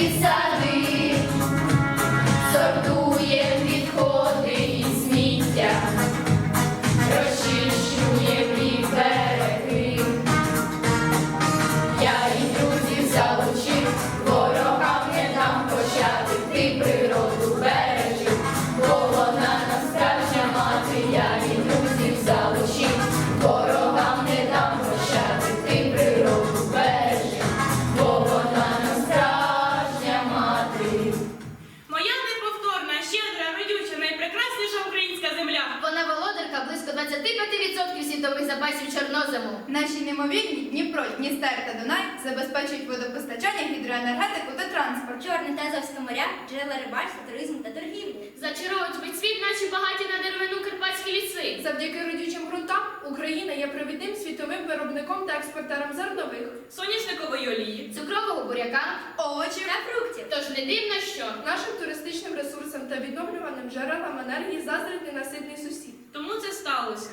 Jesus. 25% світових запасів чорнозему. Наші немовільні Дніпро, Дністер та Дунай забезпечують водопостачання, гідроенергетику та транспорт. Чорне та Азовське моря, джерела рибальства, туризм та торгівлі. Зачаровують весь світ наші багаті на деревину карпатські ліси. Завдяки родючим ґрунтам Україна є провідним світовим виробником та експортером зернових, соняшникової олії, цукрового буряка, овочів та фруктів. Тож не дивно, що нашим туристичним ресурсам та відновлюваним джерелам енергії заздрить ненаситний сусід. Тому це сталося.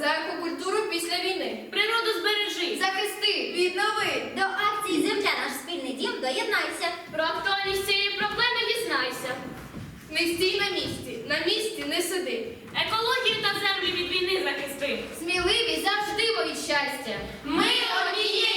за екокультуру після війни. Природу збережи, захисти, віднови. До акції Земля наш спільний дім доєднайся. Про актуальність цієї проблеми дізнайся. Не стій на місці, на місці не сиди. Екологію та землю від війни захисти. Сміливість завжди боїть щастя. Ми однієї.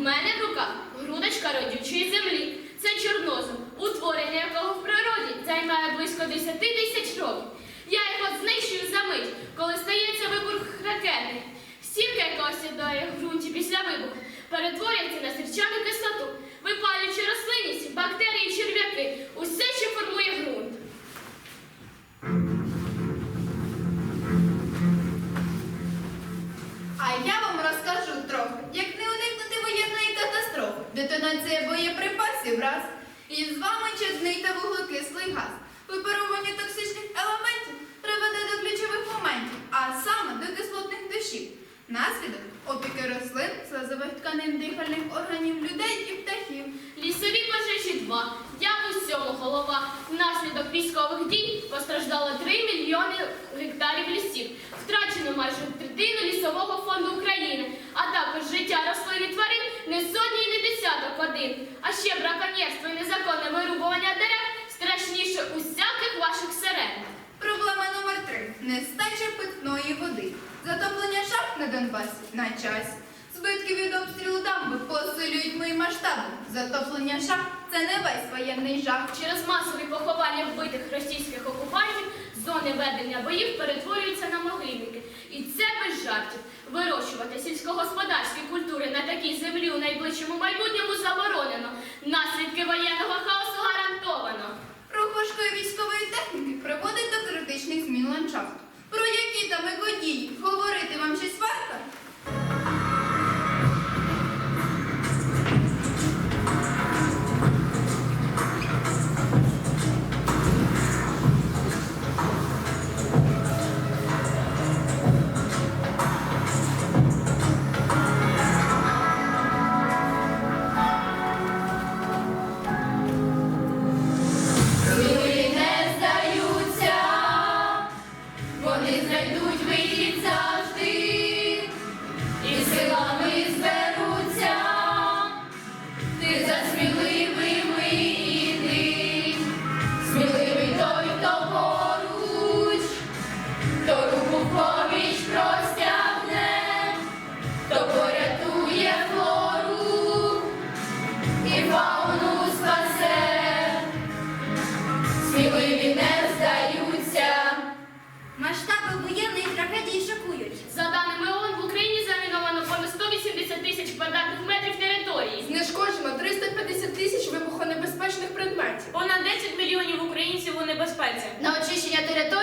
Мене в руках грудочка родючої землі. Це чорнозу, утворення якого в природі займає близько 10 тисяч років. Я його знищую за мить, коли стається вибух ракети. Сірка, яка осідає в ґрунті після вибуху, перетворюється на сірчану кислоту, випалюючи рослинність, бактерії, черв'яки, усе, що формує ґрунт. Детонація боєприпасів раз. І з вами чадний та вуглекислий газ. Випарування токсичних елементів приведе до ключових моментів, а саме до кислотних дощів. Наслідок опіки рослин, слизових тканин дихальних органів людей і птахів. Лісові пожежі 2. Я усьому голова. Внаслідок військових дій постраждало 3 мільйони гектарів лісів. Втрачено майже третину лісового фонду України, а також життя рослин і тварин не сотні і не десяток один. А ще браконьєрство і незаконне вирубування дерев Донбасі на часі. Збитки від обстрілу дамби посилюють мої масштаби. Затоплення шахт це не весь воєнний жах. Через масові поховання вбитих російських окупантів зони ведення боїв перетворюються на могильники. І це без жартів. Вирощувати сільськогосподарські культури на такій землі у найближчому майбутньому заборонено. Наслідки воєнного хаосу гарантовано. Рух важкої військової техніки приводить до критичних змін ландшафту.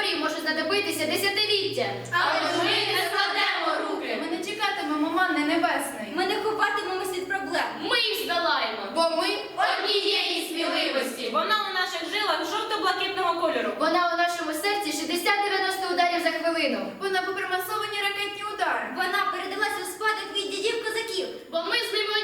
Очищення може знадобитися десятиліття. Але ми не складемо руки. Ми не чекатимемо манни небесної. Ми не ховатимемось від проблем. Ми їх здолаємо. Бо ми Однієї сміливості. Вона у наших жилах жовто-блакитного кольору. Вона у нашому серці 60-90 ударів за хвилину. Вона попри масовані ракетні удари. Вона передалася у спадок від дідів козаків. Бо ми з ними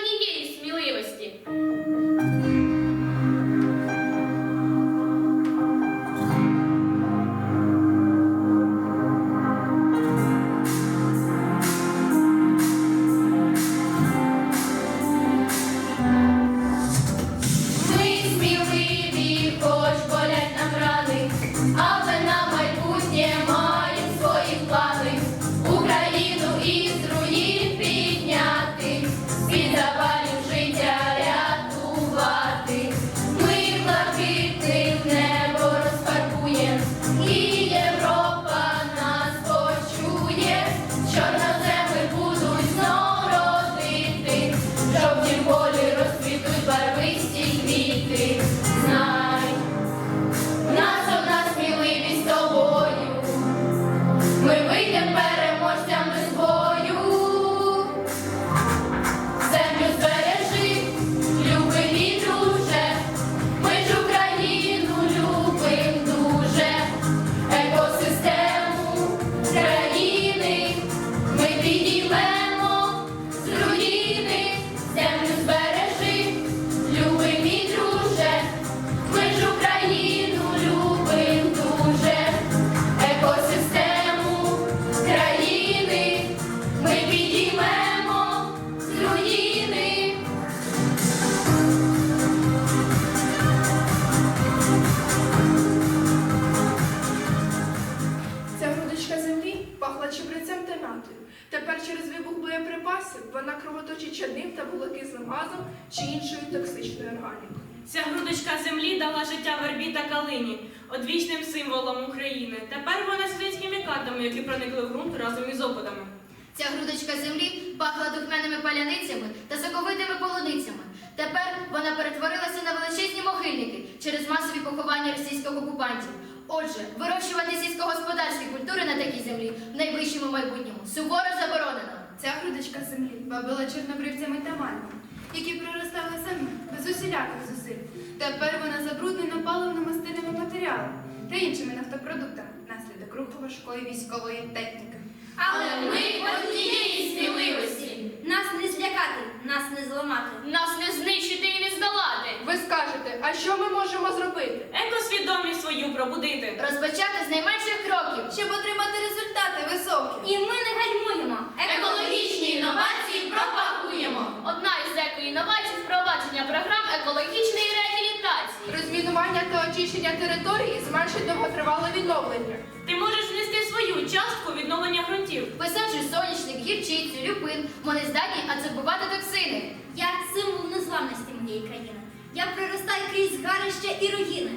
кровоточить чадним та вуглекислим газом чи іншою токсичною органікою. Ця грудочка землі дала життя вербі та калині, одвічним символом України. Тепер вона сидить з хімікатами, які проникли в ґрунт разом із опадами. Ця грудочка землі пахла духмяними паляницями та соковитими полуницями. Тепер вона перетворилася на величезні могильники через масові поховання російських окупантів. Отже, вирощувати сільськогосподарські культури на такій землі в найближчому майбутньому суворо заборонено. Ця грудочка землі бабила чорнобривцями та мальвами, які проростали самі, без усіляких зусиль. Тепер вона забруднена паливно-мастильними матеріалами та іншими нафтопродуктами внаслідок руху важкої військової техніки. Але ми однієї сміливості. Нас не злякати, нас не зламати. Нас не знищити і не здолати. Ви скажете, а що ми можемо зробити? Екосвідомість свою пробудити. Розпочати з найменших кроків. Щоб отримати результати високі. І ми не гальмуємо. Екологічні інновації пропагуємо. Одна із еко-інновацій впровадження програм екологічної реабілітації. Розмінування та очищення території зменшить довготривале відновлення. Ти можеш свою частку відновлення ґрунтів. Висаджуй соняшник, гірчицю, люпин. Вони здатні адсорбувати токсини. Я символ незламності моєї країни. Я проростаю крізь гарища і руїни.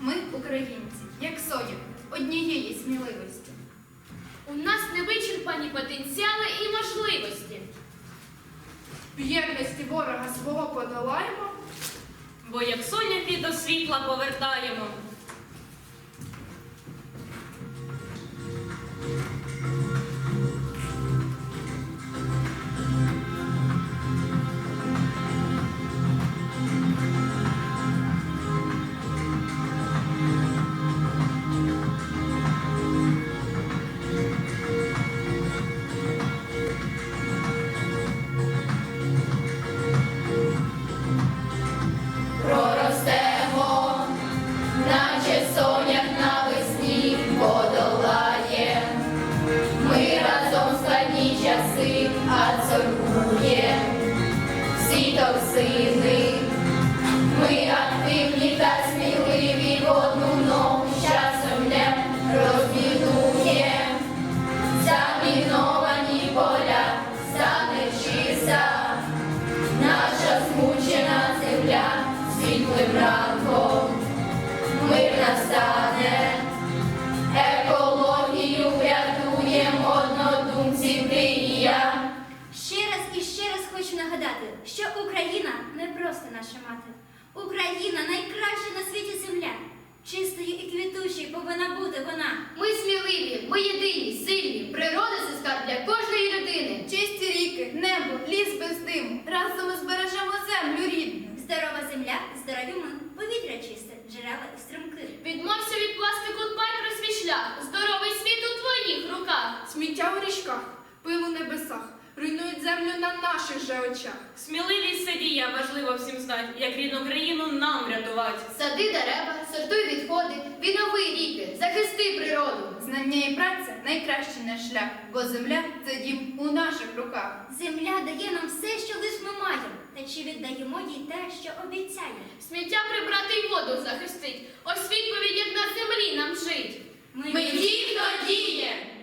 Ми, українці, як соня, однієї сміливості. У нас невичерпані потенціали і можливості. В єдності ворога свого подолаємо. Бо як соняхи до світла повертаємо. Мати. Україна найкраща на світі земля. Чистою і квітучою повинна бути вона. Ми сміливі, ми єдині, сильні. Природа це скарб для кожної людини. Чисті ріки, небо, ліс без диму. Разом ми збережемо землю рідну. Здорова земля, здорові ми, повітря чисте, джерела і струмки. Відмовся від пластику, дбай про свій шлях. Здоровий світ у твоїх руках. Сміття у річках, пил у небесах, руйнують землю на наших же очах. Сміливість це дія, важливо всім знати, як рідну країну нам рятувати. Сади дерева, сортуй відходи, віднови ріки, захисти природу. Знання і праця найкращий наш шлях, бо земля це дім у наших руках. Земля дає нам все, що лиш ми маємо. Та чи віддаємо їй те, що обіцяє? Сміття прибрати й воду захистить. Ось відповідь, як на землі нам жить. Ми ті, хто діє.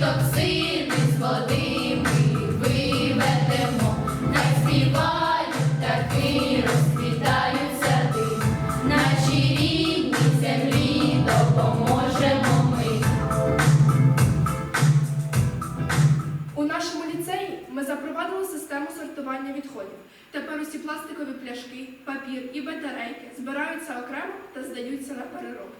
Токсини з води ми виведемо. Най співають птахи, розквітають сади. Нашій рідній землі допоможемо ми. У нашому ліцеї ми запровадили систему сортування відходів. Тепер усі пластикові пляшки, папір і батарейки збираються окремо та здаються на переробку.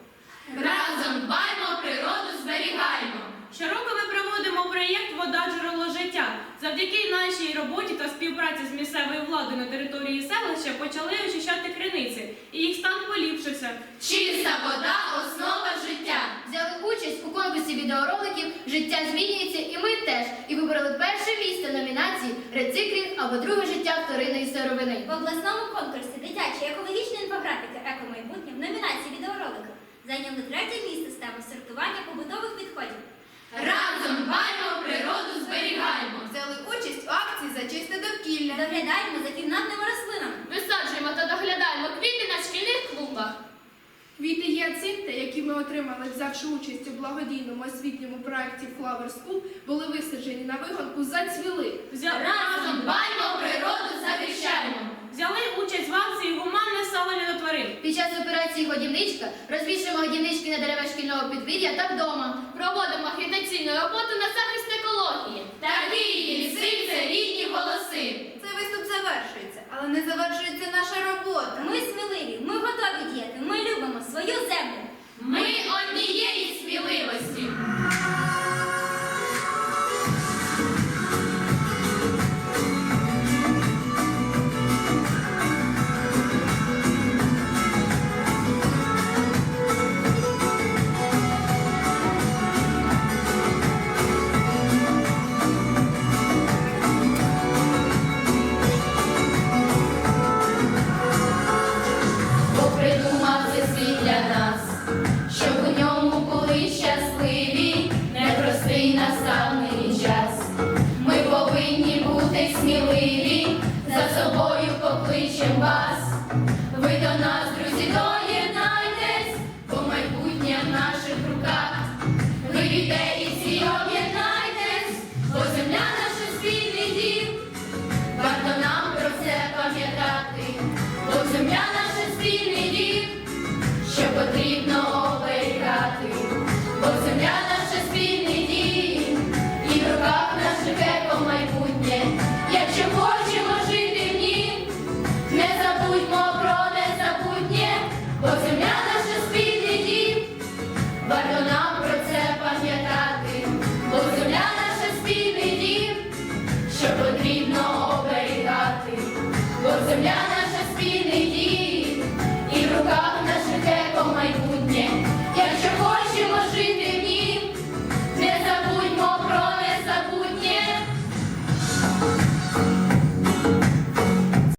Разом дбаймо, природу зберігаємо. Щороку ми проводимо проєкт Вода джерело життя. Завдяки нашій роботі та співпраці з місцевою владою на території селища почали очищати криниці, і їх стан поліпшився. Чиста вода основа життя. Взяли участь у конкурсі відеороликів Життя змінюється і ми теж. І вибрали перше місце номінації Рециклінг або друге життя вторинної сировини. В обласному конкурсі дитячої екологічної інфографіки «Екомайбутнє» в номінації відеоролики зайняли третє місце з теми сортування побутових відходів. Разом дбаймо, природу зберігаємо. Взяли участь у акції за чисте довкілля. Доглядаємо за кімнатними рослинами. Висаджуємо та доглядаємо квіти на шкільних клумбах. Квіти гіацинти, які ми отримали, взявши участь у благодійному освітньому проєкті Flower School, були висаджені на вигонку, зацвіли. Разом дбаймо, природу захищаємо. Взяли участь в акції Гуманне ставлення до тварин. Під час операції годівничка розвішуємо годівнички на дерева шкільного підвір'я та вдома. Проводимо агітаційну роботу на захист екології. Такі ліси це рідні голоси. Цей виступ завершується, але не завершується наша робота. Ми сміливі, ми готові діяти, ми любимо